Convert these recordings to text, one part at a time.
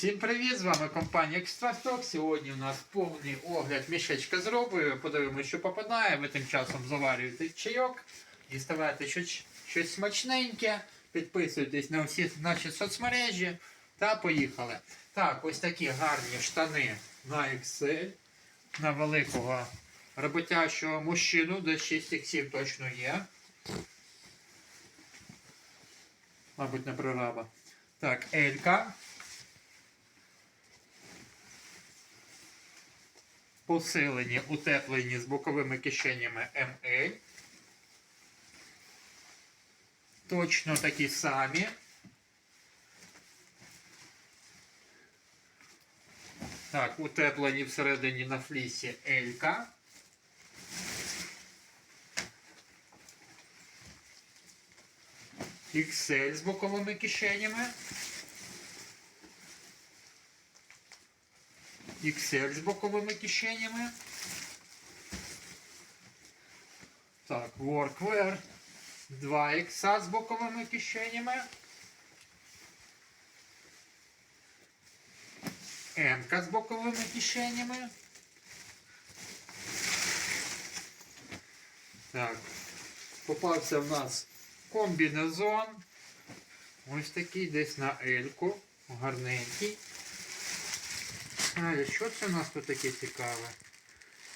Всім привіт! З вами компанія Екстрасток. Сьогодні у нас повний огляд мішечка з робою. Подивимося, що попадає. Ви тим часом заварюєте чайок, діставайте щось, щось смачненьке, підписуйтесь на всі наші соцмережі та поїхали. Так, ось такі гарні штани на Excel, на великого роботящого мужчину, де 6 іксів точно є. Мабуть, не прораба. Так, Елька. Посилені, утеплені з боковими кишенями ML. Точно такі самі. Так, утеплені всередині на флісі Елька. XL з боковими кишенями. XL з боковими кишенями. Так, Workwear. 2 X з боковими кишенями. М з боковими кишенями. Так. Попався в нас комбінезон. Ось такий десь на Ельку. Гарненький. Далі, що це у нас тут таке цікаве?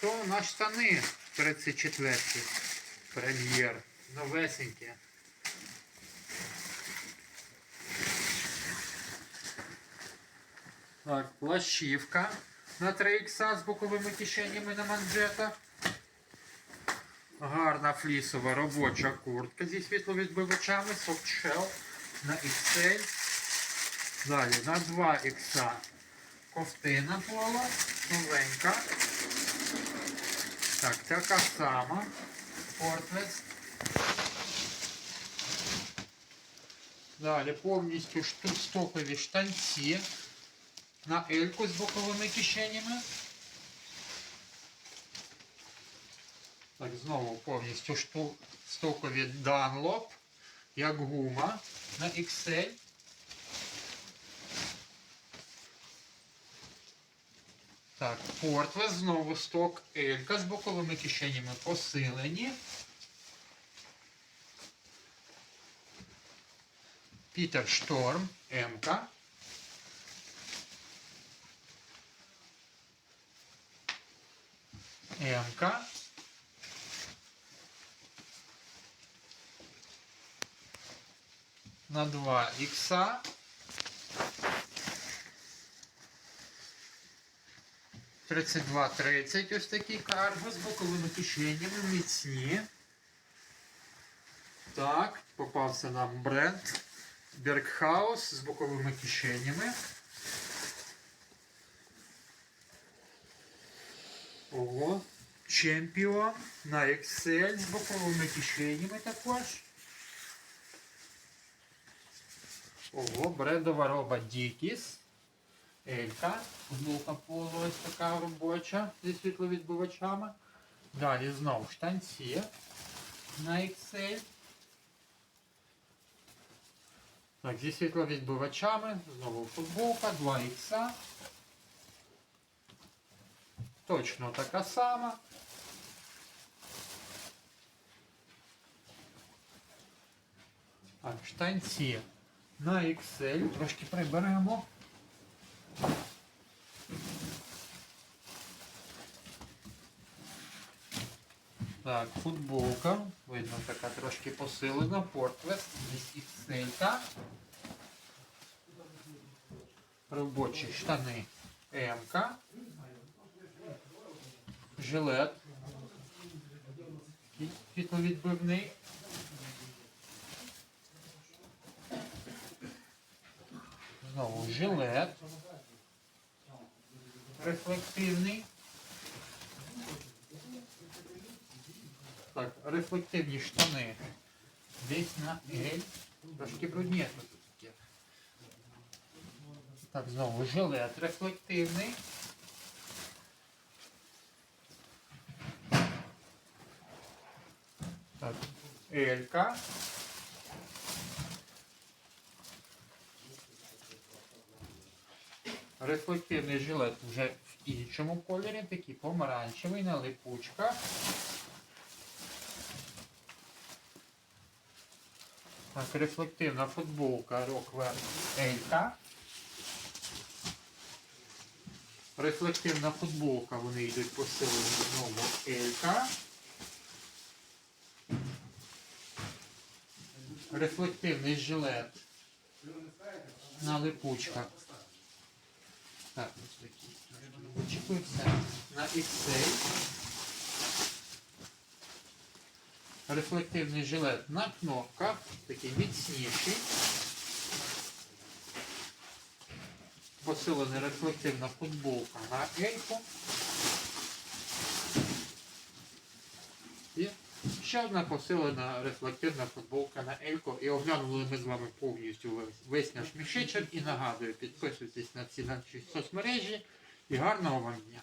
То у нас штани 34 прем'єр. Новесенькі. Так, плащівка на 3 ікса з боковими кишенями на манжетах. Гарна флісова робоча куртка зі світловідбивачами, софтшел на XL. Далі на 2 ікса ковтина пола, новенька. Так, така сама. Портвест. Далі повністю стокові штанці на ельку з боковими кишенями. Так, знову повністю шту- стокові Dunlop, як гума на XL. Так, Портвес, знову сток Елька з боковими кишенями посилені. Пітер Шторм. М-ка. На 2 ікса. Тридцять два тридцять ось такі карго з боковими кишенями міцні. Так, попався нам бренд Бергхаус з боковими кишенями. Ого, Чемпіон на Excel з боковими кишенями також. Ого, брендова роба Dickies. Елька. Футболка поло ось така робоча зі світловідбивачами. Далі знову штанці на Excel. Так, зі світловідбивачами. Знову футболка, 2 ікса. Точно така сама. Так, штанці на Excel. Трошки приберемо. Так, футболка. Видно, така трошки посилена. Портвест, XL. Робочі штани м Жилет. Світловідбивний. Знову жилет. Рефлективний. Так, рефлективні штани. Десь на L. Трошки бруднєто тут таке. Так, знову жилет рефлективний. Так, Елька. Рефлективний жилет вже в іншому кольорі, такий помаранчевий на липучках. Так, рефлективна футболка Rockwear Елька. Рефлективна футболка, вони йдуть посилені знову Елька. Рефлективний жилет на липучках. Так, ось такі. Очікується на XL. Рефлективний жилет на кнопках, такий міцніший. Посилена рефлективна футболка на ельку. Ще одна посилена рефлективна футболка на Елько. І оглянули ми з вами повністю весь, наш мішечок. І нагадую, підписуйтесь на ці наші соцмережі і гарного вам дня!